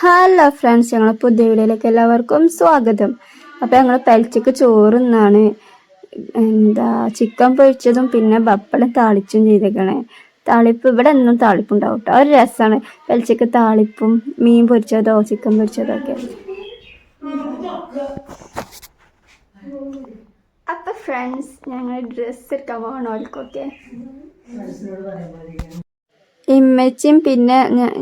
Hello friends ഞങ്ങളെ പുതിയ വീഡിയോയിലേക്ക് എല്ലാവർക്കും സ്വാഗതം. അപ്പോൾ ഞങ്ങൾ പലിച്ചക്ക് ചോറുന്നാണ് എന്താ ചിക്കൻ പൊരിച്ചതും പിന്നെ പപ്പടം താളിച്ചും ചെയ്തേക്കണേ. താളിപ്പ് ഇവിടെ എന്നും താളിപ്പുണ്ടാവും കേട്ടോ ഒരു രസമാണ് പലിച്ചക്ക് താളിപ്പും മീൻ പൊരിച്ചതോ ചിക്കൻ പൊരിച്ചതോ ഒക്കെ. അപ്പം ഫ്രണ്ട്സ് ഞങ്ങൾ ഡ്രസ്സ് എടുക്കാൻ പോകണം അവർക്കൊക്കെ ഇമ്മച്ചിയും പിന്നെ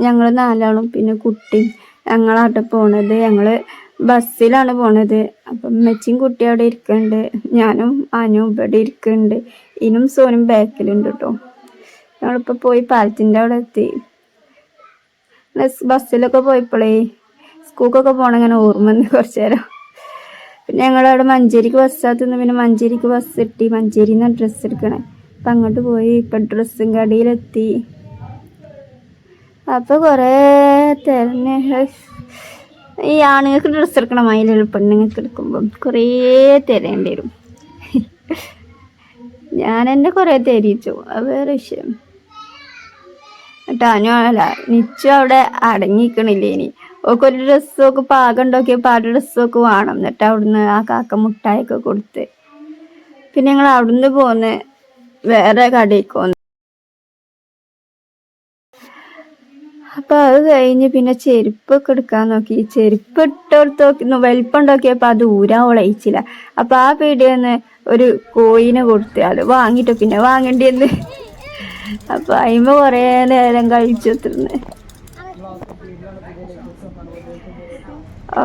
ഞങ്ങൾ നാലാളും പിന്നെ കുട്ടിയും. ഞങ്ങളാട്ടെ പോണത്. ഞങ്ങൾ ബസ്സിലാണ് പോണത്. അപ്പം ഉമ്മച്ചിയും കുട്ടി അവിടെ ഇരിക്കുന്നുണ്ട് ഞാനും ആനും ഇവിടെ ഇരിക്കുന്നുണ്ട് ഇനും സോനും ബാക്കിലുണ്ട് കേട്ടോ ഞങ്ങളിപ്പോൾ പോയി പാലത്തിന്റെ അവിടെ എത്തി. ബസ്- ബസ്സിലൊക്കെ പോയപ്പോഴേ സ്കൂൾക്കൊക്കെ പോകണം ഇങ്ങനെ ഓർമ്മ കുറച്ച് നേരം. പിന്നെ ഞങ്ങളവിടെ മഞ്ചേരിക്ക് ബസ്സാത്തുനിന്ന് പിന്നെ മഞ്ചേരിക്ക് ബസ് കിട്ടി മഞ്ചേരിയിൽ നിന്ന് ഡ്രസ്സ് എടുക്കണേ. അപ്പം അങ്ങോട്ട് പോയി. ഇപ്പം ഡ്രസ്സും കടയിലെത്തി. അപ്പൊ കൊറേ തെരഞ്ഞ ഈ ആണുങ്ങൾക്ക് ഡ്രസ്സ് എടുക്കണം അതിലുള്ള പെണ്ണുങ്ങൾക്ക് എടുക്കുമ്പം. കുറേ തിരയേണ്ടി വരും. ഞാൻ എന്നെ കുറേ തിരിച്ചു അത് വേറെ വിഷയം. അല്ല നിച്ചു അവിടെ അടങ്ങിക്കണില്ലേ ഇനി. ഓക്ക് ഒരു ഡ്രസ്സൊക്കെ പാകം ഉണ്ടാക്കിയപ്പോൾ ആ ഡ്രസ്സൊക്കെ വേണം. എന്നിട്ട് അവിടുന്ന് ആ കാക്ക മുട്ടായൊക്കെ കൊടുത്ത്. പിന്നെ ഞങ്ങൾ അവിടുന്ന് പോന്ന് വേറെ കടയിലേക്ക് അപ്പൊ അത് കഴിഞ്ഞ് പിന്നെ ചെരുപ്പൊക്കെ എടുക്കാൻ നോക്കി. ചെരുപ്പ് ഇട്ടെടുത്ത് നോക്കി വലിപ്പം ഉണ്ടാക്കിയപ്പോ അത് ഊരാൻ ഉളയിച്ചില്ല അപ്പൊ ആ പീടിയെന്ന് ഒരു കോയിനെ കൊടുത്ത് അത് വാങ്ങിട്ടോ പിന്നെ വാങ്ങേണ്ടിയെന്ന്. അപ്പൊ അതിമ കൊറേ നേരം കഴിച്ചു തിന്ന്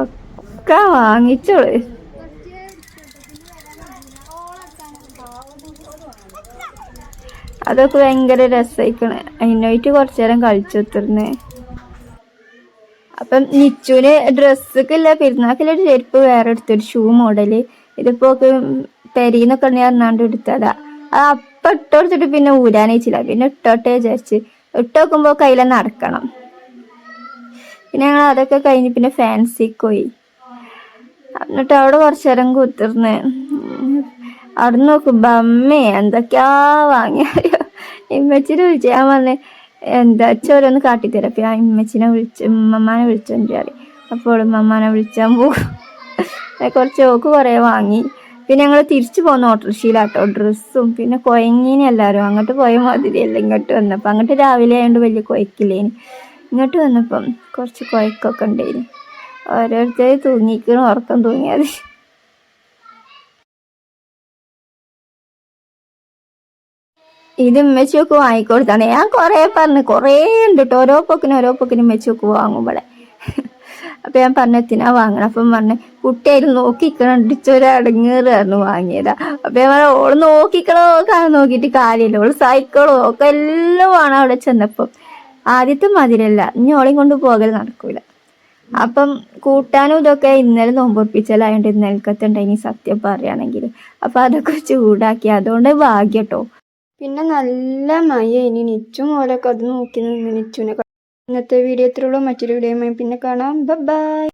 ഒക്കെ വാങ്ങിച്ചോൾ. അതൊക്കെ ഭയങ്കര രസമായിക്കണ് അതിനായിട്ട് കുറച്ചു നേരം കളിച്ചു കുത്തിരുന്ന് അപ്പം നിച്ചുവിന് ഡ്രസ്സൊക്കെ ഇല്ല പെരുന്നാക്കില്ല ഒരു ചെരുപ്പ് വേറെ എടുത്തൊരു ഷൂ മോഡൽ. ഇതിപ്പോ പെരീന്നൊക്കെ പറഞ്ഞാണ്ട് എടുത്തതാ. അത് അപ്പം ഇട്ടെടുത്തിട്ട് പിന്നെ ഊരാനയച്ചില്ല പിന്നെ ഇട്ടോട്ടെ വിചാരിച്ച്. ഇട്ട് നോക്കുമ്പോൾ കയ്യിലെ നടക്കണം. പിന്നെ ഞങ്ങൾ അതൊക്കെ കഴിഞ്ഞ് പിന്നെ ഫാൻസിക്ക് പോയി എന്നിട്ട് അവിടെ കുറച്ചു നേരം കുത്തിർന്ന് അവിടെ നോക്കും ബമ്മേ എന്തൊക്കെയാ വാങ്ങിയാലോ ഇമ്മച്ചിനെ വിളിച്ചു ഞാൻ പറഞ്ഞ് എന്താ ചോരൊന്ന് കാട്ടിത്തരാം അപ്പം ഞാൻ ഇമ്മച്ചിനെ വിളിച്ച് ഉമ്മമാനെ വിളിച്ചോണ്ട് പറയും. അപ്പോൾ ഉമ്മമാനെ വിളിച്ചാൽ പോകും. കുറച്ച് ഓക്ക് കുറേ വാങ്ങി. പിന്നെ ഞങ്ങൾ തിരിച്ചു പോകുന്ന ഓട്ടോറിക്ഷയിലാട്ടോ. ഡ്രസ്സും പിന്നെ കൊയങ്ങിനെ എല്ലാവരും. അങ്ങോട്ട് പോയ മാതിരിയല്ല ഇങ്ങോട്ട് വന്നപ്പോൾ അങ്ങോട്ട് രാവിലെ ആയതുകൊണ്ട് വലിയ കൊയക്കില്ലേനി. ഇങ്ങോട്ട് വന്നപ്പം കുറച്ച് കൊയക്കൊക്കെ ഉണ്ടായിന് ഓരോരുത്തർ തൂങ്ങിക്കണം ഉറക്കം തൂങ്ങിയത്. ഇത് ഉമ്മച്ചിയൊക്കെ വാങ്ങിക്കൊടുത്താണ് ഞാൻ കുറേ പറഞ്ഞു. കുറേ ഉണ്ട് കേട്ടോ ഓരോ പൊക്കിനും ഓരോ പൊക്കിനും ഉമ്മച്ചിയൊക്കെ വാങ്ങുമ്പോളെ. അപ്പൊ ഞാൻ പറഞ്ഞു എത്തിനാ വാങ്ങണം? അപ്പം പറഞ്ഞു കുട്ടിയായി നോക്കിക്കണം. അടങ്ങേറായിരുന്നു വാങ്ങിയതാ. അപ്പൊ ഞാൻ പറഞ്ഞു ഓൾ നോക്കിക്കണോ? കാണാൻ നോക്കിയിട്ട് കാര്യമില്ല. ഓൾ സൈക്കിളോ ഒക്കെ എല്ലാം വേണം അവിടെ ചെന്നപ്പം. ആദ്യത്തെ മതിലല്ല. ഇനി ഓളെയും കൊണ്ട് പോകൽ നടക്കൂല. അപ്പം കൂട്ടാനും ഇതൊക്കെ ഇന്നലെ നോമ്പൊപ്പിച്ചലായോണ്ട് ഇനി സത്യം പറയുകയാണെങ്കിൽ അപ്പൊ അതൊക്കെ ചൂടാക്കി. അതുകൊണ്ട് ഭാഗ്യട്ടോ. പിന്നെ നല്ല മയ ഇനി നിച്ചും ഓലൊക്കെ അത് നോക്കി നിന്ന് നിച്ചുനെ ഇന്നത്തെ വീഡിയോ എത്രയുള്ളൂ മറ്റൊരു വീഡിയോയുമായി പിന്നെ കാണാം. ബൈ